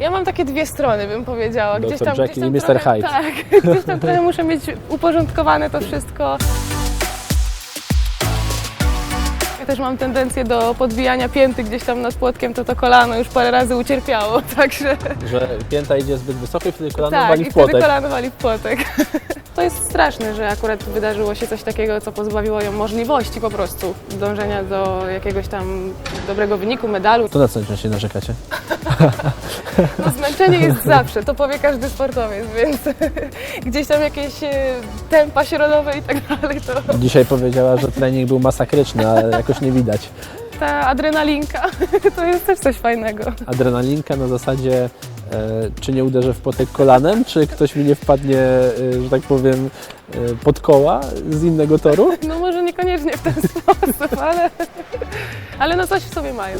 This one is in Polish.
Ja mam takie dwie strony, bym powiedziała. Dr. Gdzieś tam, Jekyll gdzieś tam i Mr. trochę, Hyde. Tak, gdzieś tam trochę muszę mieć uporządkowane to wszystko. Ja też mam tendencję do podbijania pięty gdzieś tam nad płotkiem, to to kolano już parę razy ucierpiało, także Że pięta idzie zbyt wysoko i wtedy kolano tak, wali i w wtedy płotek. kolano wali w płotek. To jest straszne, że akurat wydarzyło się coś takiego, co pozbawiło ją możliwości po prostu dążenia do jakiegoś tam dobrego wyniku, medalu. To na co się narzekacie? No, zmęczenie jest zawsze, to powie każdy sportowiec, więc gdzieś tam jakieś e, tempa środowe i tak dalej, to Dzisiaj powiedziała, że trening był masakryczny, ale jakoś nie widać. ta adrenalinka to jest też coś fajnego. Adrenalinka na zasadzie, czy nie uderzę w płotek kolanem, czy ktoś mi nie wpadnie, e, że tak powiem, e, pod koła z innego toru. No może niekoniecznie w ten sposób, ale, ale no coś w sobie mają.